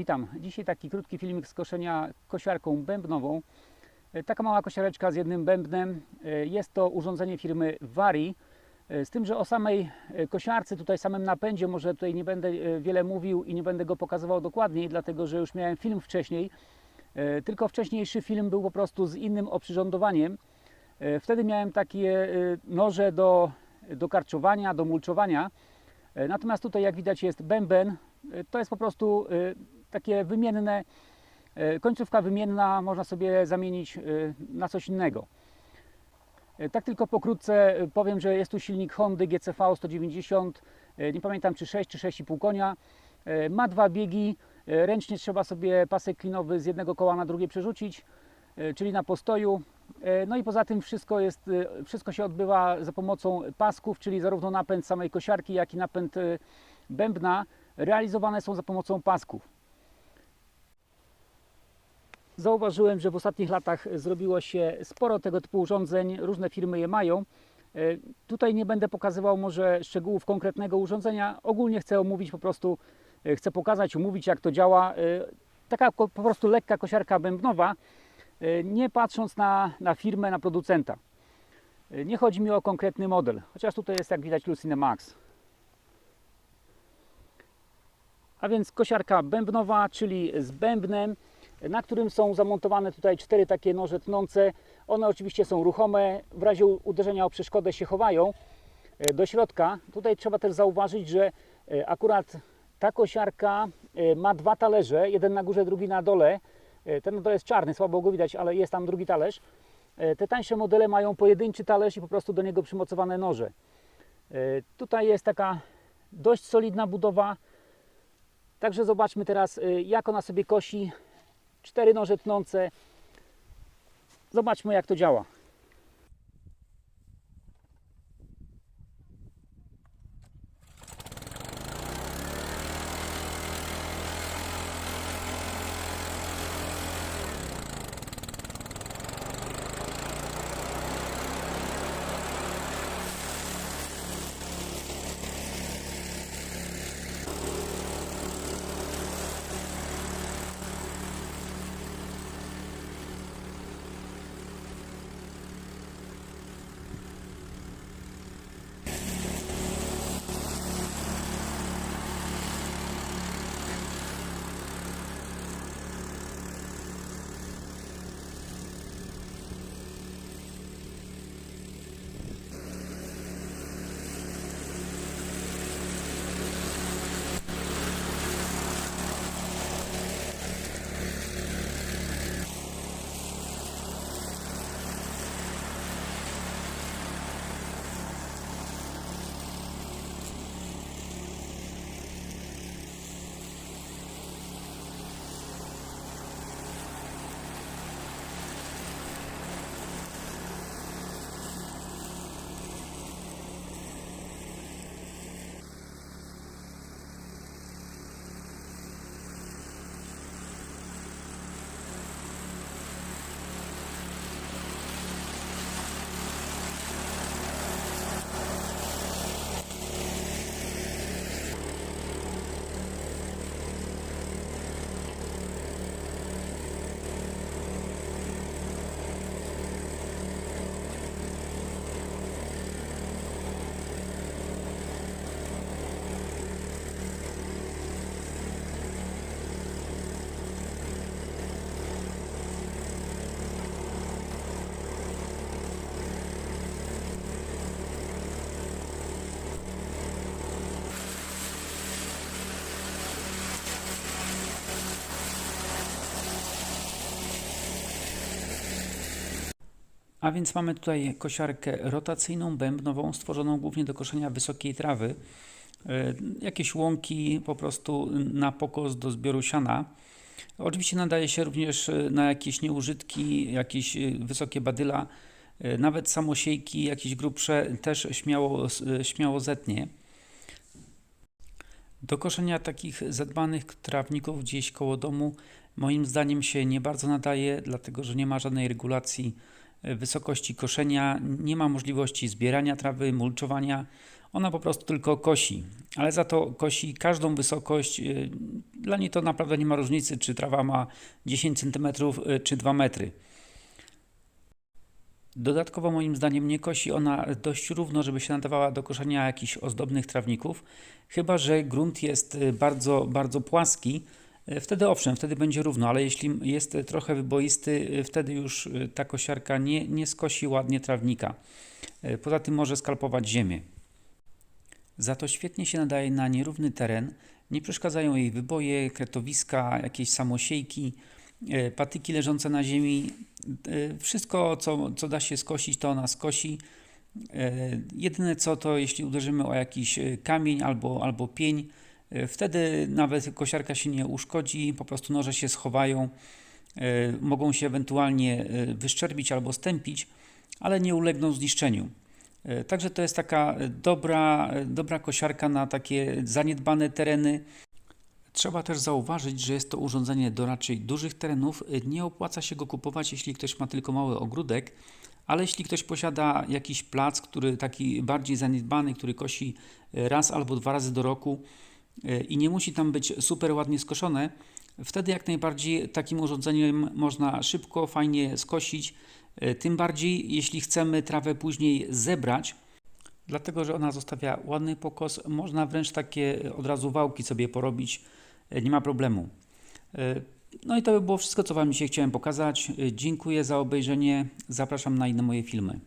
Witam. Dzisiaj taki krótki filmik z koszenia kosiarką bębnową. E, Taka mała kosiareczka z jednym bębnem. E, Jest to urządzenie firmy Vari. E, Z tym, że o samej kosiarce, tutaj samym napędzie, może tutaj nie będę wiele mówił i nie będę go pokazywał dokładniej, dlatego że już miałem film wcześniej. Tylko wcześniejszy film był po prostu z innym oprzyrządowaniem. Wtedy miałem takie noże do, do karczowania, do mulczowania. Natomiast tutaj, jak widać, jest bęben. To jest po prostu takie wymienne, e, końcówka wymienna, można sobie zamienić e, na coś innego. E, Tak tylko pokrótce powiem, że jest tu silnik Hondy GCV 190, e, nie pamiętam czy 6 czy 6,5 konia. Ma dwa biegi, ręcznie trzeba sobie pasek klinowy z jednego koła na drugie przerzucić, czyli na postoju. No i poza tym wszystko, jest, wszystko się odbywa za pomocą pasków, czyli zarówno napęd samej kosiarki, jak i napęd bębna realizowane są za pomocą pasków. Zauważyłem, że w ostatnich latach zrobiło się sporo tego typu urządzeń, różne firmy je mają. E, Tutaj nie będę pokazywał może szczegółów konkretnego urządzenia. Ogólnie chcę omówić po prostu, e, chcę pokazać, omówić jak to działa. E, Taka po prostu lekka kosiarka bębnowa, nie patrząc na, na firmę, na producenta. Nie chodzi mi o konkretny model, chociaż tutaj jest jak widać Lucine Max. A więc kosiarka bębnowa, czyli z bębnem, na którym są zamontowane tutaj cztery takie noże tnące. One oczywiście są ruchome, w razie uderzenia o przeszkodę się chowają e, do środka. Tutaj trzeba też zauważyć, że e, akurat ta kosiarka e, ma dwa talerze, jeden na górze, drugi na dole. Ten na dole jest czarny, słabo go widać, ale jest tam drugi talerz. Te tańsze modele mają pojedynczy talerz i po prostu do niego przymocowane noże. Tutaj jest taka dość solidna budowa. Także zobaczmy teraz, jak ona sobie kosi. Cztery noże tnące. Zobaczmy, jak to działa. A więc mamy tutaj kosiarkę rotacyjną, bębnową, stworzoną głównie do koszenia wysokiej trawy. E, Jakieś łąki po prostu na pokos do zbioru siana. Oczywiście nadaje się również e, na jakieś nieużytki, jakieś e, wysokie badyla, nawet samosiejki, jakieś grubsze też śmiało, śmiało zetnie. Do koszenia takich zadbanych trawników gdzieś koło domu moim zdaniem się nie bardzo nadaje, dlatego że nie ma żadnej regulacji wysokości koszenia, nie ma możliwości zbierania trawy, mulczowania. Ona po prostu tylko kosi, ale za to kosi każdą wysokość. y, Dla niej to naprawdę nie ma różnicy, czy trawa ma 10 cm czy 2 metry. Dodatkowo moim zdaniem nie kosi ona dość równo, żeby się nadawała do koszenia jakichś ozdobnych trawników, chyba że grunt jest y, bardzo, bardzo płaski, y, wtedy owszem, wtedy będzie równo, ale jeśli jest trochę wyboisty, wtedy już y, ta kosiarka nie, nie skosi ładnie trawnika. Y, Poza tym może skalpować ziemię. Za to świetnie się nadaje na nierówny teren, nie przeszkadzają jej wyboje, kretowiska, jakieś samosiejki, e, patyki leżące na ziemi. E, Wszystko, co, co da się skosić, to ona skosi. E, Jedyne co to, jeśli uderzymy o jakiś e, kamień albo, albo pień, e, wtedy nawet kosiarka się nie uszkodzi, po prostu noże się schowają, e, mogą się ewentualnie e, wyszczerbić albo stępić, ale nie ulegną zniszczeniu. Także to jest taka dobra, dobra kosiarka na takie zaniedbane tereny. Trzeba też zauważyć, że jest to urządzenie do raczej dużych terenów. Nie opłaca się go kupować, jeśli ktoś ma tylko mały ogródek, ale jeśli ktoś posiada jakiś plac, który taki bardziej zaniedbany, który kosi raz albo dwa razy do roku i nie musi tam być super ładnie skoszone, wtedy jak najbardziej takim urządzeniem można szybko, fajnie skosić. E, Tym bardziej, jeśli chcemy trawę później zebrać, dlatego że ona zostawia ładny pokos, można wręcz takie od razu wałki sobie porobić, e, nie ma problemu. E, No i to by było wszystko, co Wam dzisiaj chciałem pokazać. Dziękuję za obejrzenie, zapraszam na inne moje filmy.